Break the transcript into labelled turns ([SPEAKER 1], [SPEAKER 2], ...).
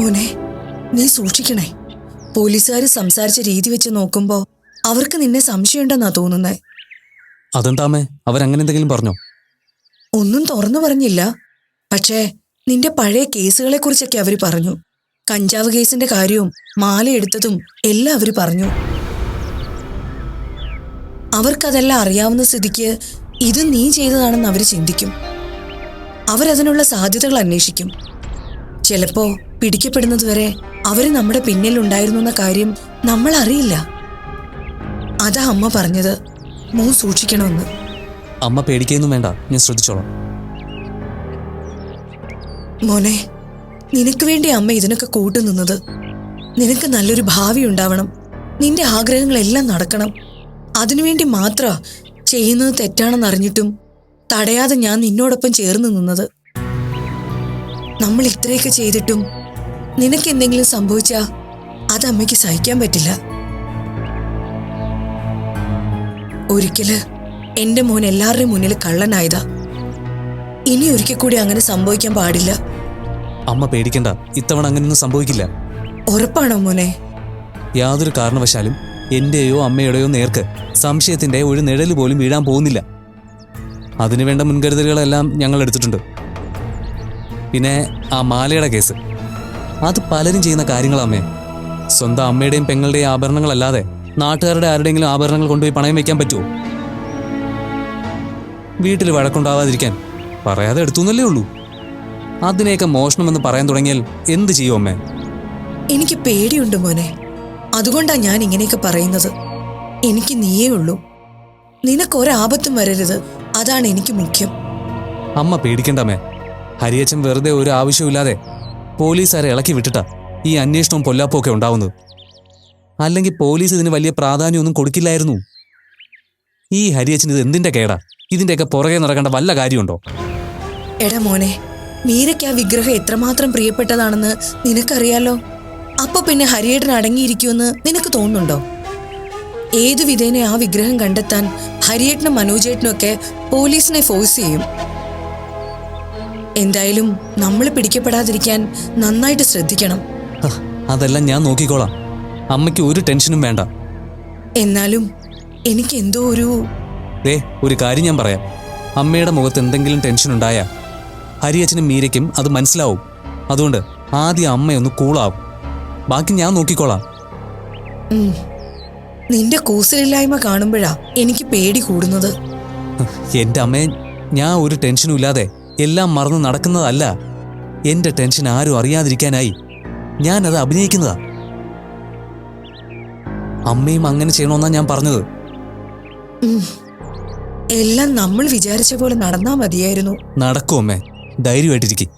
[SPEAKER 1] മോനെ നീ സൂക്ഷിക്കണേ. പോലീസുകാർ സംസാരിച്ച രീതി വെച്ച് നോക്കുമ്പോ അവർക്ക് നിന്നെ സംശയമുണ്ടെന്നാ തോന്നുന്നേ.
[SPEAKER 2] അതെന്താമേ? അവരങ്ങനെ എന്തെങ്കിലും പറഞ്ഞോ?
[SPEAKER 1] ഒന്നും തുറന്നു പറഞ്ഞില്ല. പക്ഷേ നിന്റെ പഴയ കേസുകളെ കുറിച്ചൊക്കെ അവർ പറഞ്ഞു. കഞ്ചാവ് കേസിന്റെ കാര്യവും മാല എടുത്തതും എല്ലാം അവർ പറഞ്ഞു. അവർക്കതെല്ലാം അറിയാവുന്ന സ്ഥിതിക്ക് ഇത് നീ ചെയ്തതാണെന്ന് അവർ ചിന്തിക്കും. അവരതിനുള്ള സാധ്യതകൾ അന്വേഷിക്കും. ചിലപ്പോ പിടിക്കപ്പെടുന്നതുവരെ അവർ നമ്മുടെ പിന്നിൽ ഉണ്ടായിരുന്നു എന്ന കാര്യം നമ്മൾ അറിയില്ല. അതാ അമ്മ പറഞ്ഞത്. മോ സൂക്ഷിക്കണമെന്ന്.
[SPEAKER 2] അമ്മ പേടിക്കൊന്നും വേണ്ട. ഞാൻ ശ്രദ്ധിച്ചോളാം.
[SPEAKER 1] മോനെ നിനക്ക് വേണ്ടി അമ്മ ഇതിനൊക്കെ കൂട്ടുനിന്നത് നിനക്ക് നല്ലൊരു ഭാവി ഉണ്ടാവണം. നിന്റെ ആഗ്രഹങ്ങളെല്ലാം നടക്കണം. അതിനുവേണ്ടി മാത്ര ചെയ്യുന്നത് തെറ്റാണെന്ന് അറിഞ്ഞിട്ടും തടയാതെ ഞാൻ നിന്നോടൊപ്പം ചേർന്ന് നിന്നത്. നമ്മൾ ഇത്രയൊക്കെ ചെയ്തിട്ടും നിനക്ക് എന്തെങ്കിലും സംഭവിച്ചാ അത് അമ്മയ്ക്ക് സഹിക്കാൻ പറ്റില്ല. ഒരിക്കൽ എന്റെ മോൻ എല്ലാവരുടെയും മുന്നിൽ കള്ളനായതാ. ഇനി ഒരിക്കൽ കൂടി അങ്ങനെ സംഭവിക്കാൻ പാടില്ല.
[SPEAKER 2] അമ്മ പേടിക്കണ്ട. ഇത്തവണ അങ്ങനെയൊന്നും സംഭവിക്കില്ല.
[SPEAKER 1] ഉറപ്പാണോ മോനെ?
[SPEAKER 2] യാതൊരു കാരണവശാലും എന്റെയോ അമ്മയുടെയോ നേർക്ക് സംശയത്തിന്റെ ഒരു നിഴൽ പോലും വീഴാൻ പോകുന്നില്ല. അതിനുവേണ്ട മുൻകരുതലുകളെല്ലാം ഞങ്ങൾ എടുത്തിട്ടുണ്ട്. പിന്നെ ആ മാലയുടെ കേസ്. അത് പലരും ചെയ്യുന്ന കാര്യങ്ങളമ്മേ സ്വന്തം അമ്മയുടെയും പെങ്ങളുടെയും ആഭരണങ്ങളല്ലാതെ നാട്ടുകാരുടെ ആരുടെയെങ്കിലും ആഭരണങ്ങൾ കൊണ്ടുപോയി പണയം വെക്കാൻ പറ്റുമോ വീട്ടിൽ വഴക്കുണ്ടാവാതിരിക്കാൻ പറയാതെ എടുത്തുന്നല്ലേ ഉള്ളൂ. അതിനെയൊക്കെ മോഷണമെന്ന് പറയാൻ തുടങ്ങിയാൽ എന്ത് ചെയ്യും അമ്മേ?
[SPEAKER 1] എനിക്ക് പേടിയുണ്ട് മോനെ. അതുകൊണ്ടാ ഞാൻ ഇങ്ങനെയൊക്കെ പറയുന്നത്. എനിക്ക് നീയേ ഉള്ളൂ. നിനക്ക് ഒരാപത്തും വരരുത്. അതാണ് എനിക്ക് മുഖ്യം.
[SPEAKER 2] അമ്മ പേടിക്കണ്ടമ്മേ ഹരിയച്ചൻ വെറുതെ ഒരു ആവശ്യമില്ലാതെ പോലീസുകാരെ ഇളക്കി വിട്ടിട്ടാ ഈ അന്വേഷണവും പൊല്ലാപ്പൊക്കെ ഉണ്ടാവുന്നത്. അല്ലെങ്കിൽ പോലീസ് ഇതിന് വലിയ പ്രാധാന്യമൊന്നും കൊടുക്കില്ലായിരുന്നു. ഈ ഹരിയച്ചൻ ഇത് എന്തിന്റെ കേടാ? ഇതിന്റെയൊക്കെ പുറകെ നടക്കേണ്ട വല്ല കാര്യമുണ്ടോ?
[SPEAKER 1] എടാ മോനെ മീരയ്ക്ക് ആ വിഗ്രഹം എത്രമാത്രം പ്രിയപ്പെട്ടതാണെന്ന് നിനക്കറിയാലോ? അപ്പൊ പിന്നെ ഹരിയേട്ടൻ അടങ്ങിയിരിക്കുമെന്ന് നിനക്ക് തോന്നുന്നുണ്ടോ? ഏതു വിധേനെ ആ വിഗ്രഹം കണ്ടെത്താൻ ഹരിയേട്ടനും മനോജേട്ടനും ഒക്കെ പോലീസിനെ ഫോഴ്സ് ചെയ്യും? എന്തായാലും നമ്മൾ പിടിക്കപ്പെടാതിരിക്കാൻ നന്നായിട്ട് ശ്രദ്ധിക്കണം.
[SPEAKER 2] അതെല്ലാം ഞാൻ നോക്കിക്കോളാം. അമ്മയ്ക്ക് ഒരു ടെൻഷനും വേണ്ട.
[SPEAKER 1] എന്നാലും എനിക്ക് എന്തോ ഒരു
[SPEAKER 2] ഏ ഒരു കാര്യം ഞാൻ പറയാം. അമ്മയുടെ മുഖത്ത് എന്തെങ്കിലും ടെൻഷൻ ഉണ്ടായാ ഹരിയച്ചനും മീരയ്ക്കും അത് മനസ്സിലാവും. അതുകൊണ്ട് ആദ്യം അമ്മയൊന്ന് കൂളാവും ബാക്കി ഞാൻ നോക്കിക്കോളാം.
[SPEAKER 1] നിന്റെ കൂസലില്ലായ്മ കാണുമ്പോഴാ എനിക്ക് പേടി കൂടുന്നത്.
[SPEAKER 2] എന്റെ അമ്മയെ ഞാൻ ഒരു ടെൻഷനും ഇല്ലാതെ എല്ലാം മറന്ന് നടക്കുന്നതല്ല. എന്റെ ടെൻഷൻ ആരും അറിയാതിരിക്കാനായി ഞാൻ അത് അഭിനയിക്കുന്നതാ. അമ്മയും അങ്ങനെ ചെയ്യണമെന്നാ ഞാൻ പറഞ്ഞത്.
[SPEAKER 1] എല്ലാം നമ്മൾ വിചാരിച്ച പോലെ നടന്നാ മതിയായിരുന്നു.
[SPEAKER 2] നടക്കും അമ്മേ. ധൈര്യമായിട്ടിരിക്കും.